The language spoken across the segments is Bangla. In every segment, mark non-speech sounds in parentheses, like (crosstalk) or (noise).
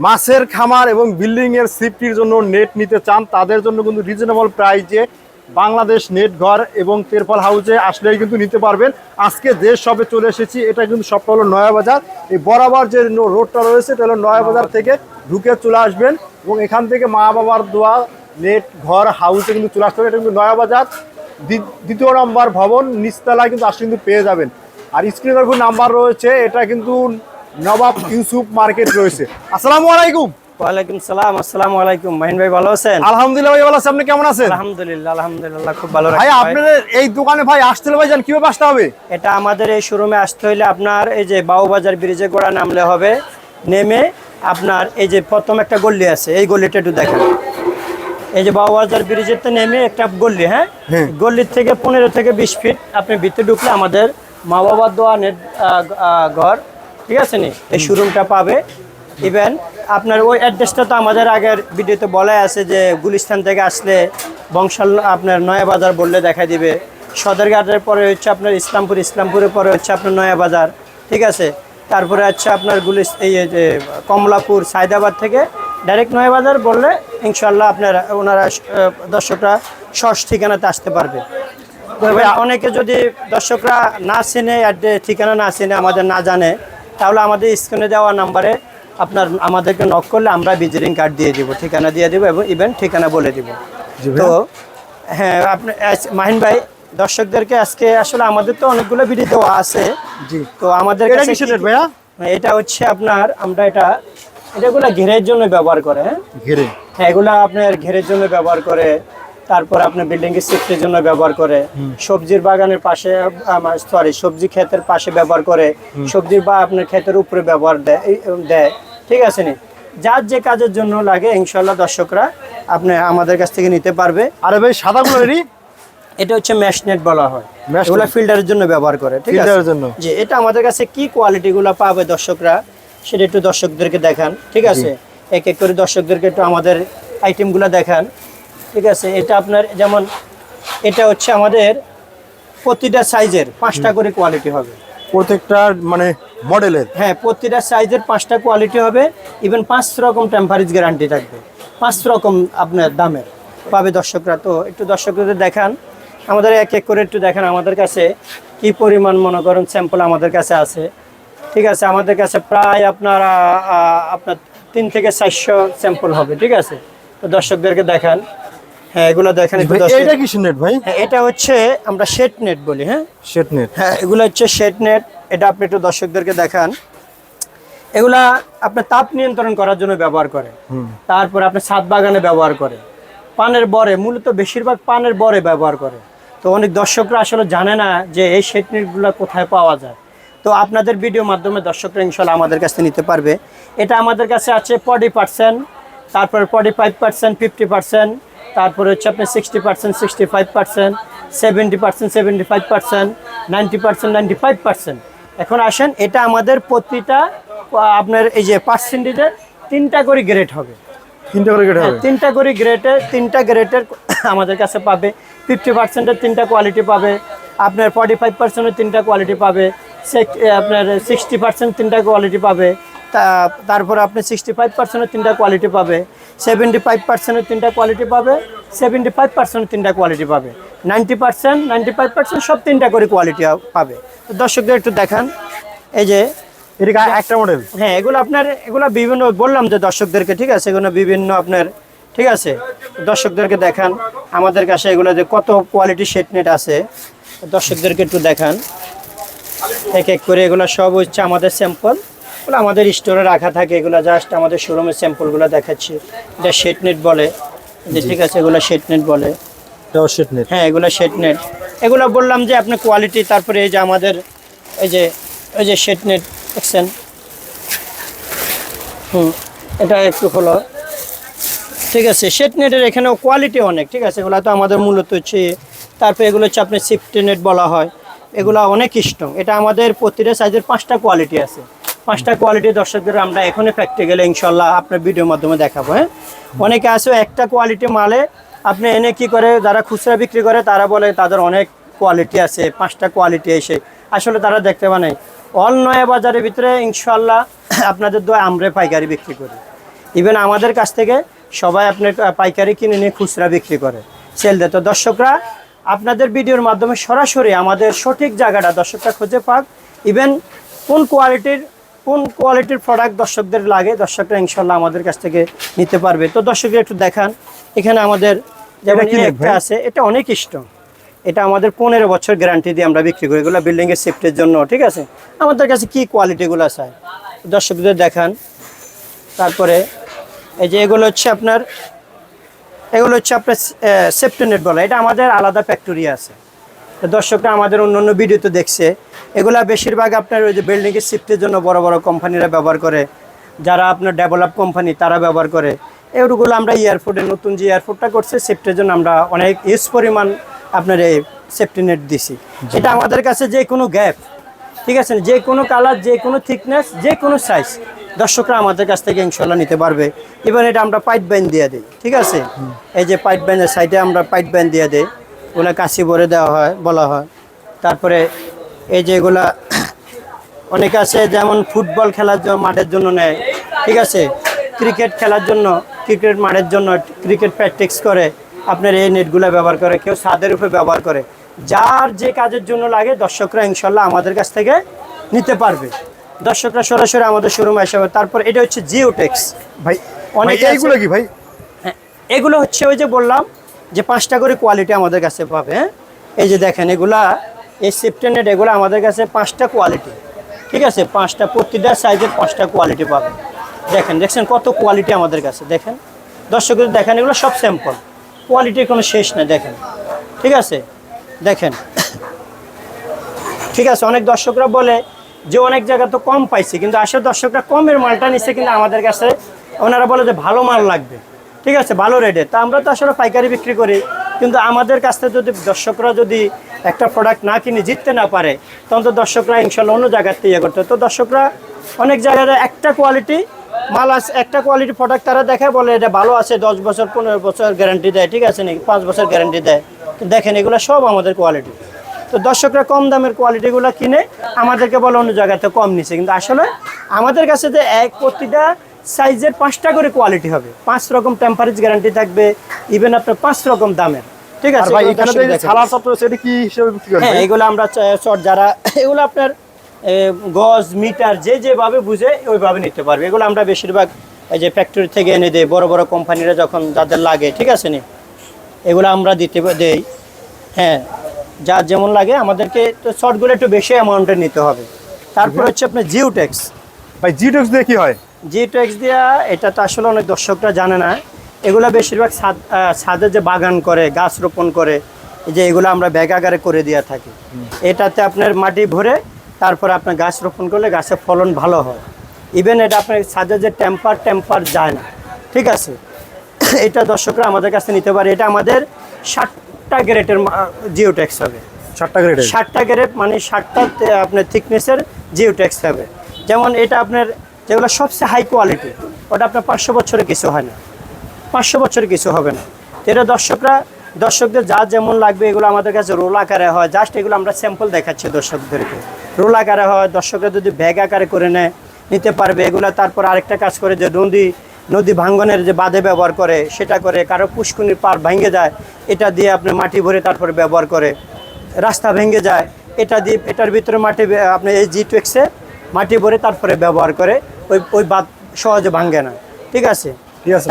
মাছের খামার এবং বিল্ডিং এর সেফটির জন্য নেট নিতে চান, তাদের জন্য কিন্তু রিজনেবল প্রাইজে বাংলাদেশ নেট ঘর এবং তেরপাল হাউসে আসলেই কিন্তু নিতে পারবেন। আজকে যে সবে চলে এসেছি, এটা কিন্তু সবটা হলো নয়াবাজার। এই বরাবর যে রোডটা রয়েছে, এটা হলো নয়াবাজার থেকে ঢুকে চলে আসবেন এবং এখান থেকে মা বাবার দোয়া নেট ঘর হাউসে কিন্তু চলে আসতে হবে। এটা কিন্তু নয়াবাজার, দ্বি- দ্বিতীয় নম্বর ভবন, নিচতলায় কিন্তু আসলে কিন্তু পেয়ে যাবেন। আর স্ক্রিনের উপর নাম্বার রয়েছে, এটা কিন্তু নবাব ইউসুফ মার্কেট রয়েছে। আসসালামু আলাইকুম। ওয়ালাইকুম সালাম আসসালামু আলাইকুম। মাহিন ভাই ভালো আছেন? আলহামদুলিল্লাহ ভাই ভালো আছি। আপনি কেমন আছেন? আলহামদুলিল্লাহ আলহামদুলিল্লাহ খুব ভালো ভাই আপনাদের এই দোকানে ভাই আসতে হলে ভাই জান কীভাবে আসতে হবে? এটা আমাদের এই শোরুমে আসতে হইলে আপনার এই যে বাউবাজার ব্রিজে গোড়া নামলে হবে। নেমে আপনার এই যে প্রথম একটা গল্লি আছে এই গল্লিটা একটু দেখেন। এই যে বাউবাজার ব্রিজের তো নেমে একটা গল্লি হ্যাঁ? হ্যাঁ। গল্লির থেকে পনেরো থেকে বিশ ফিট আপনি ভিতরে ঢুকলে আমাদের মা বাবার দোয়া নেট আহ, আহ, ঘর। ঠিক আছে নি? এই শোরুমটা পাবে। ইভেন আপনার ওই অ্যাড্রেসটা তো আমাদের আগের ভিডিওতে বলাই আছে যে গুলিস্তান থেকে আসলে বংশাল আপনার নয়াবাজার বললে দেখা দিবে। সদরঘাটের পরে হচ্ছে আপনার ইসলামপুর ইসলামপুরের পরে হচ্ছে আপনার নয়াবাজার, ঠিক আছে? তারপরে হচ্ছে আপনার গুলিস এই যে কমলাপুর, সায়দাবাদ থেকে ডাইরেক্ট নয়াবাজার বললে ইনশাল্লাহ আপনার, ওনারা দর্শকরা সস ঠিকানাতে আসতে পারবে। অনেকে যদি দর্শকরা না চেনে ঠিকানা না চেনে, আমাদের না জানে তাহলে আমাদের স্ক্রিনে দেওয়া নাম্বারে আপনার আমাদেরকে নক করলে আমরা ভিজিটিং কার্ড দিয়ে দিব ঠিকানা দিয়ে দিব এবং ইভেন ঠিকানা বলে দিব। তো হ্যাঁ আপনি মাহিন ভাই দর্শকদেরকে আজকে আসলে আমাদের তো অনেকগুলো ভিডিও দেওয়া আছে। জি। তো আমাদের এটা হচ্ছে আপনার আমরা এটা এটাগুলো ঘেরের জন্য ব্যবহার করে হ্যাঁ। ঘিরে। হ্যাঁ এগুলো আপনার ঘেরের জন্য ব্যবহার করে। তারপর আপনার বিল্ডিং এর সিফটের জন্য ব্যবহার করে সবজির বাগানের পাশে সরি সবজি ক্ষেতের পাশে ব্যবহার করে সবজির বা আপনার ক্ষেতের উপরে ব্যবহার দেয় দেয়। ঠিক আছে নি? যার যে কাজের জন্য লাগে ইনশাল্লাহ দর্শকরা আপনি আমাদের কাছ থেকে নিতে পারবে। আরে ভাই সাদাগুলো রেডি এটা হচ্ছে ম্যাশনেট বলা হয়। এগুলো ফিল্টারের জন্য ব্যবহার করে ঠিক আছে? জন্য। যে এটা আমাদের কাছে কি কোয়ালিটি গুলো পাবে দর্শকরা সেটা একটু দর্শকদেরকে দেখান ঠিক আছে? এক এক করে দর্শকদেরকে একটু আমাদের আইটেমগুলো দেখান। ঠিক আছে এটা আপনার যেমন এটা হচ্ছে আমাদের প্রতিটা সাইজের পাঁচটা করে কোয়ালিটি হবে। প্রত্যেকটা মানে মডেলের? হ্যাঁ প্রতিটা সাইজের পাঁচটা কোয়ালিটি হবে ইভেন পাঁচ রকম টেম্পারেজ গ্যারান্টি থাকবে। পাঁচ রকম আপনার দামের পাবে দর্শকরা। তো একটু দর্শকদের দেখান আমাদের এক এক করে একটু দেখান আমাদের কাছে কি পরিমাণ মনে করেন স্যাম্পল আমাদের কাছে আছে। ঠিক আছে আমাদের কাছে প্রায় আপনার আপনার তিন থেকে চারশো স্যাম্পল হবে ঠিক আছে? তো দর্শকদেরকে দেখান। হ্যাঁ এগুলো দেখেন দর্শক- এইটা নেট ভাই? হ্যাঁ এটা হচ্ছে আমরা শেড নেট বলি হ্যাঁ? শেট নেট হ্যাঁ এগুলো হচ্ছে শেড নেট এটা আপনি একটু দর্শকদেরকে দেখান। এগুলা আপনার তাপ নিয়ন্ত্রণ করার জন্য ব্যবহার করে তারপরে আপনি ছাদ বাগানে ব্যবহার করে পানের বরে মূলত বেশিরভাগ পানের বরে ব্যবহার করে তো অনেক দর্শকরা আসলে জানে না যে এই শেড নেটগুলো কোথায় পাওয়া যায়। তো আপনাদের ভিডিও মাধ্যমে দর্শকরা ইনশাল্লাহ আমাদের কাছে নিতে পারবে। এটা আমাদের কাছে আছে ফর্টি পার্সেন্ট তারপরে forty five percent fifty percent তারপরে হচ্ছে আপনার sixty percent sixty five percent seventy percent seventy five percent ninety percent ninety five percent এখন আসেন এটা আমাদের প্রতিটা আপনার এই যে পার্সেন্টেজের তিনটা করে গ্রেড হবে। তিনটা করে কেটে হ্যাঁ, হবে। তিনটা করে গ্রেডের তিনটা গ্রেডের (coughs) আমাদের কাছে পাবে। ফিফটি পার্সেন্টের তিনটা কোয়ালিটি পাবে। আপনার ফর্টি ফাইভ পার্সেন্টের তিনটা কোয়ালিটি পাবে। আপনার সিক্সটি পার্সেন্ট তিনটা কোয়ালিটি পাবে। তারপর আপনি সিক্সটি ফাইভ পার্সেন্টের তিনটা কোয়ালিটি পাবে সেভেন্টি ফাইভ পার্সেন্টের তিনটা কোয়ালিটি পাবে সেভেন্টি ফাইভ পার্সেন্টের তিনটা কোয়ালিটি পাবে। Ninety percent ninety five percent সব তিনটা করে কোয়ালিটি পাবে। তো দর্শকদের একটু দেখান এই যে এটা একটা মডেল হ্যাঁ এগুলো আপনার এগুলো বিভিন্ন বললাম যে দর্শকদেরকে ঠিক আছে? এগুলো বিভিন্ন আপনার ঠিক আছে? দর্শকদেরকে দেখান আমাদের কাছে এগুলো যে কত কোয়ালিটি সেট নেট আছে দর্শকদেরকে একটু দেখান। এক এক করে এগুলো সব হচ্ছে আমাদের স্যাম্পল এগুলো আমাদের স্টোরে রাখা থাকে এগুলো জাস্ট আমাদের শোরুমের স্যাম্পলগুলো দেখাচ্ছি। এটা শেট নেট বলে। যে ঠিক আছে এগুলো শেট নেট বলে। শেট নেট হ্যাঁ এগুলো শেড নেট এগুলো বললাম যে আপনি কোয়ালিটি তারপরে এই যে আমাদের এই যে এই যে শেড নেট দেখছেন? হুম এটা একটু হলো। ঠিক আছে শেড নেটের এখানেও কোয়ালিটি অনেক ঠিক আছে? এগুলো তো আমাদের মূলত হচ্ছে তারপরে এগুলো হচ্ছে আপনার সিফটি নেট বলা হয়। এগুলো অনেক স্ট্রং এটা আমাদের প্রতিটা সাইজের পাঁচটা কোয়ালিটি আছে। পাঁচটা কোয়ালিটি দর্শকদের আমরা এখনই গেলে ইনশাল্লাহ আপনার ভিডিওর মাধ্যমে দেখাবো হ্যাঁ? অনেকে আছে একটা কোয়ালিটি মালে, আপনি এনে কি করে, যারা খুচরা বিক্রি করে, তারা বলে তাদের অনেক কোয়ালিটি আছে, পাঁচটা কোয়ালিটি এসে। আসলে তারা দেখতে মানে অল নয়া বাজারের ভিতরে ইনশাল্লাহ আপনাদের দোয়া আমরে পাইকারি বিক্রি করি। ইভেন আমাদের কাছ থেকে সবাই আপনার পাইকারি কিনে নিয়ে খুচরা বিক্রি করে। সেল তো দর্শকরা, আপনাদের ভিডিওর মাধ্যমে সরাসরি আমাদের সঠিক জায়গাটা দর্শকরা খুঁজে পাক। ইভেন কোন কোয়ালিটির কোন কোয়ালিটির প্রোডাক্ট দর্শকদের লাগে দর্শকরা ইনশাল্লাহ আমাদের কাছ থেকে নিতে পারবে। তো দর্শকরা একটু দেখান এখানে আমাদের যেমন একটা আছে এটা অনেক স্ট্রং এটা আমাদের পনেরো বছর গ্যারান্টি দিয়ে আমরা বিক্রি করি। এগুলো বিল্ডিংয়ের সেফটির জন্য ঠিক আছে? আমাদের কাছে কি কোয়ালিটিগুলো চাই? দর্শকদের দেখান। তারপরে এই যে এগুলো হচ্ছে আপনার এগুলো হচ্ছে আপনার সেফটি নেট বলা এটা আমাদের আলাদা ফ্যাক্টরি আছে। দর্শকরা আমাদের অন্য অন্য ভিডিওতে দেখছে। এগুলা বেশিরভাগ আপনার ওই যে বিল্ডিংয়ের শিফটের জন্য বড় বড় কোম্পানিরা ব্যবহার করে। যারা আপনার ডেভেলপ কোম্পানি তারা ব্যবহার করে। এগুলো আমরা এয়ারপোর্টে নতুন যে এয়ারপোর্টটা করছে সেফটির জন্য আমরা অনেক ইউজ পরিমাণ আপনার এই সেফটি নেট দিছি। এটা আমাদের কাছে যে কোনো গ্যাপ ঠিক আছে? যে কোনো কালার যে কোনো থিকনেস যে কোনো সাইজ দর্শকরা আমাদের কাছ থেকে ইনশাল্লাহ নিতে পারবে। এবার এটা আমরা পাইপ বাইন দিয়ে দিই ঠিক আছে? এই যে পাইপ বাইনের সাইডে আমরা পাইপ বাইন দিয়ে দিই। ওগুলো কাশি ভরে দেওয়া হয় বলা হয়। তারপরে এই যে এগুলা অনেকে আছে যেমন ফুটবল খেলার জন্য মাঠের জন্য নেয় ঠিক আছে? ক্রিকেট খেলার জন্য ক্রিকেট মাঠের জন্য ক্রিকেট প্র্যাকটিস করে আপনার এই নেটগুলো ব্যবহার করে কেউ ছাদের উপরে ব্যবহার করে। যার যে কাজের জন্য লাগে দর্শকরা ইনশাল্লাহ আমাদের কাছ থেকে নিতে পারবে। দর্শকরা সরাসরি আমাদের শোরুম হিসাবে তারপর এটা হচ্ছে জিওটেক্স ভাই অনেকে অনেক এইগুলো কি ভাই? হ্যাঁ এগুলো হচ্ছে ওই যে বললাম যে পাঁচটা করে কোয়ালিটি আমাদের কাছে পাবে হ্যাঁ? এই যে দেখেন, এগুলা এই সেপ্টেনেট এগুলো আমাদের কাছে পাঁচটা কোয়ালিটি ঠিক আছে? পাঁচটা, প্রতিটা সাইজের পাঁচটা কোয়ালিটি পাবে। দেখেন, দেখছেন কত কোয়ালিটি আমাদের কাছে? দেখেন। দর্শকদের দেখেন, এগুলো সব স্যাম্পল কোয়ালিটির কোনো শেষ নেই, দেখেন। ঠিক আছে? দেখেন। ঠিক আছে? অনেক দর্শকরা বলে যে অনেক জায়গা তো কম পাইছি, কিন্তু আসলে দর্শকরা কমের মালটা নিচ্ছে কিন্তু আমাদের কাছে, ওনারা বলে যে ভালো মাল লাগবে। ঠিক আছে, ভালো রেটে তা আমরা তো আসলে পাইকারি বিক্রি করি, কিন্তু আমাদের কাছ থেকে যদি দর্শকরা যদি একটা প্রোডাক্ট না কিনে জিততে না পারে, তখন তো দর্শকরা ইনশাল্লাহ অন্য জায়গার থেকে ইয়ে করতে তো দর্শকরা অনেক জায়গায় একটা কোয়ালিটি মাল আছে একটা কোয়ালিটি প্রোডাক্ট তারা দেখে বলে, এটা ভালো আছে, দশ বছর, পনেরো বছর গ্যারান্টি দেয়। ঠিক আছে নাকি? পাঁচ বছর গ্যারান্টি দেয়। দেখেন, এগুলো সব আমাদের কোয়ালিটি তো দর্শকরা কম দামের কোয়ালিটিগুলো কিনে আমাদেরকে বলে অন্য জায়গাতে কম নিছে। কিন্তু আসলে আমাদের কাছে যে এক প্রতিটা সাইজের পাঁচটা করে কোয়ালিটি হবে। পাঁচ রকম টেম্পারেজ গ্যারান্টি থাকবে ইভেন আপনার পাঁচ রকম দামের। ঠিক আছে? ভাই এগুলো এখানে যে দেখেন। চত্বর আছে কি হিসেবে বিক্রি করেন হ্যাঁ এগুলো আমরা চট যারা এগুলো আপনার গজ মিটার যে যেভাবে বুঝে ওইভাবে নিতে পারবে। এগুলো আমরা বেশিরভাগ এই যে ফ্যাক্টরি থেকে এনে দেই বড় বড় কোম্পানিরা যখন যাদের লাগে ঠিক আছে নি? এগুলো আমরা দিতে দেই। হ্যাঁ যার যেমন লাগে আমাদেরকে তো শর্টগুলো একটু বেশি অ্যামাউন্টের নিতে হবে। তারপর হচ্ছে আপনার জিওটেক্স ভাই জিটক্স দিয়ে কি হয়? জিওটেক্স দেওয়া এটা তো আসলে অনেক দর্শকরা জানে না। এগুলো বেশিরভাগ ছাদ ছাদে যে বাগান করে গাছ রোপণ করে এই যে এগুলো আমরা ব্যাগ আকারে করে দিয়ে থাকি। এটাতে আপনার মাটি ভরে তারপরে আপনার গাছ রোপণ করলে গাছের ফলন ভালো হয়। ইভেন এটা আপনার ছাদে যে টেম্পার টেম্পার যায় না। ঠিক আছে? এটা দর্শকরা আমাদের কাছে নিতে পারে। এটা আমাদের ষাটটা গ্রেটের জিওটেক্স হবে। ষাটটা গ্রেড ষাটটা গ্রেড মানে ষাটটা আপনার থিকনেসের জিওটেক্স হবে। যেমন এটা আপনার যেগুলো সবচেয়ে হাই কোয়ালিটি ওটা আপনার পাঁচশো বছরে কিছু হয় না। পাঁচশো বছরে কিছু হবে না। এটা দর্শকরা, দর্শকদের যা যেমন লাগবে, এগুলো আমাদের কাছে রোল আকারে হয়। জাস্ট এগুলো আমরা স্যাম্পল দেখাচ্ছি দর্শকদেরকে। রোল আকারে হয়, দর্শকরা যদি ব্যাগ আকারে করে নেয়, নিতে পারবে। এগুলো তারপর আরেকটা কাজ করে যে নদী নদী ভাঙ্গনের যে বাঁধে ব্যবহার করে, সেটা করে কারও পুষ্কুনির পার ভেঙে যায়, এটা দিয়ে আপনি মাটি ভরে তারপরে ব্যবহার করে। রাস্তা ভেঙে যায়, এটা দিয়ে, এটার ভিতরে মাটি, আপনি এই জি টুয়েক্সে মাটি ভরে তারপরে ব্যবহার করে ওই ওই বাঁধ সহজে ভাঙ্গে না। ঠিক আছে?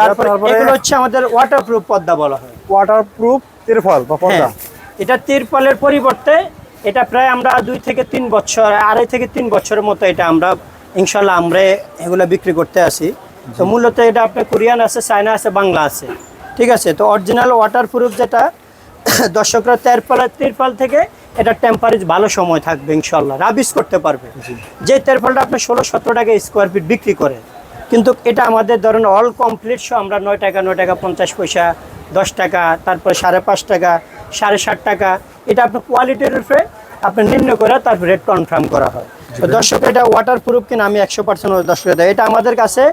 তারপরে এগুলো হচ্ছে আমাদের ওয়াটার প্রুফ পদ্মা বলা হয়। ওয়াটার প্রুফ তিরফল বা পর্দা হ্যাঁ এটা তিরপলের পরিবর্তে এটা প্রায় আমরা দুই থেকে তিন বছর আড়াই থেকে তিন বছরের মতো এটা আমরা ইনশাল্লাহ আমরা এগুলো বিক্রি করতে আসি। তো মূলত এটা আপনার কোরিয়ান আছে চায়না আছে বাংলা আছে। ঠিক আছে? তো অরিজিনাল ওয়াটার প্রুফ যেটা (coughs) দর্শকরা তেরপাল তিরপাল থেকে এটা টেম্পারেজ ভালো সময় থাকবে ইনশাল্লাহ রাবিস করতে পারবে। যে তেরপালটা আপনার ষোলো সতেরো টাকা স্কোয়ার ফিট বিক্রি করে কিন্তু এটা আমাদের ধরেন অল কমপ্লিট শো আমরা নয় টাকা নয় টাকা পঞ্চাশ পয়সা দশ টাকা তারপরে সাড়ে পাঁচ টাকা সাড়ে ষাট টাকা এটা আপনার কোয়ালিটির উপরে আপনি নির্ণয় করে তারপর রেট কনফার্ম করা হয়। তো দর্শক এটা ওয়াটার প্রুফ কিনা আমি একশো পার্সেন্ট দর্শক দেয় এটা আমাদের কাছে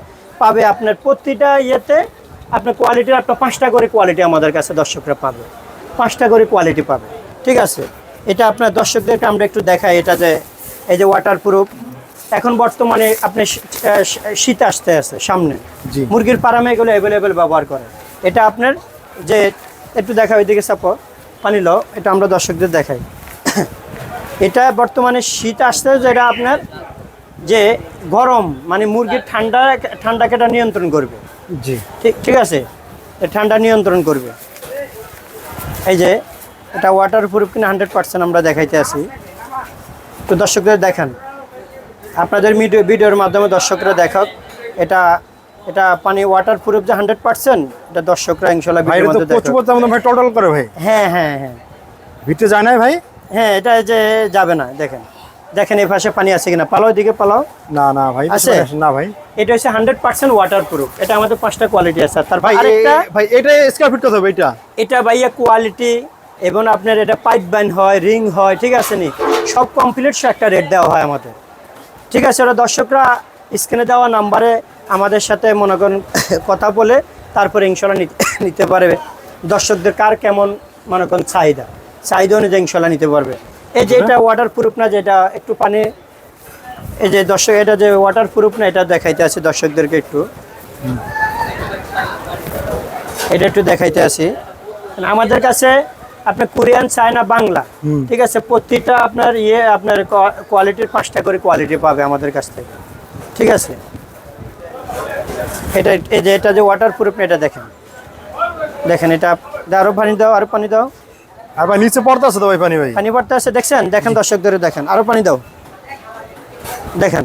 পাবে আপনার প্রতিটা ইয়েতে আপনার কোয়ালিটির আপনার পাঁচটা করে কোয়ালিটি আমাদের কাছে দর্শকরা পাবে। পাঁচটা করে কোয়ালিটি পাবে। ঠিক আছে? এটা আপনার দর্শকদেরকে আমরা একটু দেখাই এটা যে এই যে ওয়াটার প্রুফ এখন বর্তমানে আপনি শীত আসতে আছে সামনে। মুরগির ফার্মে এগুলো অ্যাভেলেবেল ব্যবহার করে। এটা আপনার যে একটু দেখা ওইদিকে চাপো পানি লো এটা আমরা দর্শকদের দেখাই। এটা বর্তমানে শীত আসতে যেটা আপনার যে গরম মানে মুরগির ঠান্ডা ঠান্ডাকে এটা নিয়ন্ত্রণ করবে। জি। ঠিক ঠিক আছে? ঠান্ডা নিয়ন্ত্রণ করবে। এই যে এটা ওয়াটার প্রুফ কিনা হান্ড্রেড পার্সেন্ট আমরা দেখাইতে আছি। তো দর্শকদের দেখান আপনাদের ভিডিও ভিডিওর মাধ্যমে দর্শকরা দেখাক এটা এটা পানি ওয়াটার প্রুফ যে হান্ড্রেড পার্সেন্ট এটা দর্শকরা ইনশাল্লাহ ভাই টটল করে ভাই। হ্যাঁ হ্যাঁ হ্যাঁ। ভিটে যায় না ভাই? হ্যাঁ এটা যে যাবে না দেখেন। দেখেন এই পাশে পানি আছে কিনা। পালাও দিকে পালাও। না না ভাই আছে? না ভাই। এটা হচ্ছে হান্ড্রেড পার্সেন্ট ওয়াটার প্রুফ এটা আমাদের পাঁচটা কোয়ালিটি আছে। তার ভাই ভাই এটা স্কোয়ার ফিট কত হবে এটা? এটা ভাইয়া কোয়ালিটি এবং আপনার এটা পাইপ বাইন হয় রিং হয়, ঠিক আছে নি? সব কমপ্লিট একটা রেট দেওয়া হয় আমাদের। ঠিক আছে ওরা দর্শকরা স্ক্রিনে দেওয়া নাম্বারে আমাদের সাথে মনে করেন (coughs) কথা বলে তারপরে ইনশাল্লাহ (coughs) নিতে পারবে। দর্শকদের কার কেমন মনে করেন চাহিদা? চাহিদা অনুযায়ী ইনশাল্লাহ নিতে পারবে। এই যে এটা ওয়াটার প্রুফ না যেটা একটু পানি এই যে দর্শক, এটা যে ওয়াটার প্রুফ না, এটা দেখাইতে আছে দর্শকদেরকে একটু। এটা একটু দেখাইতে আছি মানে আমাদের কাছে আপনার কোরিয়ান চায়না বাংলা ঠিক আছে? প্রতিটা আপনার ইয়ে আপনার কোয়ালিটির পাঁচটা করে কোয়ালিটি পাবে আমাদের কাছ থেকে। ঠিক আছে? এটা এই যে এটা যে ওয়াটার প্রুফ এটা দেখেন। দেখেন এটা আরও পানি দাও আরও পানি দাও। আর ভাই নিচে পড়তে আছে তো ভাই পানি ভাই? পানি পড়তে আছে দেখছেন? দেখেন দর্শক ধরে দেখেন। আরও পানি দাও। দেখেন।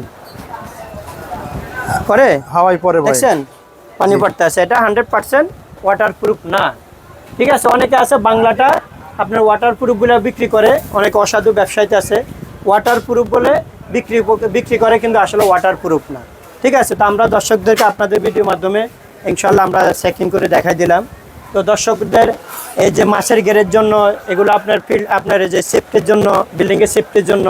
করে হাওয়াই পরে ভাই। দেখছেন? পানি পড়তে আছে। এটা হান্ড্রেড পার্সেন্ট ওয়াটার প্রুফ না। ঠিক আছে? অনেকে আছে বাংলাটা আপনার ওয়াটার প্রুফ বলে বিক্রি করে, অনেক অসাধু ব্যবসায়ীতে আছে। ওয়াটার প্রুফ বলে বিক্রি বিক্রি করে কিন্তু আসলে ওয়াটার প্রুফ না। ঠিক আছে, তো আমরা দর্শকদেরকে আপনাদের ভিডিওর মাধ্যমে ইনশাল্লাহ আমরা চেকিং করে দেখাই দিলাম। তো দর্শকদের এই যে মাছের গেরের জন্য, এগুলো আপনার ফিল্ড আপনার যে সেফটির জন্য বিল্ডিংয়ের সেফটির জন্য,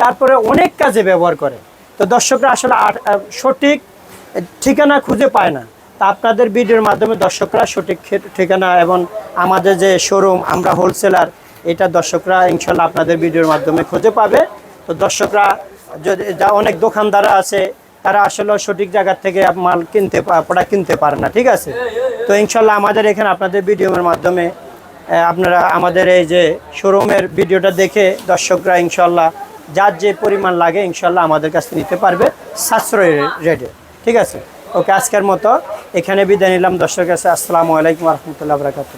তারপরে অনেক কাজে ব্যবহার করে। তো দর্শকরা আসলে সঠিক ঠিকানা খুঁজে পায় না। তা আপনাদের ভিডিওর মাধ্যমে দর্শকরা সঠিক ঠিকানা এবং আমাদের যে শোরুম আমরা হোলসেলার এটা দর্শকরা ইনশাল্লাহ আপনাদের ভিডিওর মাধ্যমে খুঁজে পাবে। তো দর্শকরা যদি যা অনেক দোকানদার আছে, তারা আসলে সঠিক জায়গা থেকে মাল কিনতে প্রোডাক্ট কিনতে পারে না, ঠিক আছে? তো ইনশাল্লাহ আমাদের এখানে আপনাদের ভিডিওর মাধ্যমে আপনারা আমাদের এই যে শোরুমের ভিডিওটা দেখে দর্শকরা ইনশাল্লাহ যার যে পরিমাণ লাগে ইনশাল্লাহ আমাদের কাছে নিতে পারবে, সাশ্রয় রেটে, ঠিক আছে? ওকে আজকের মতো এখানে বিদায় নিলাম। দর্শকের কাছে আসসালামু আলাইকুম রহমতুল্লাহ বরাকাত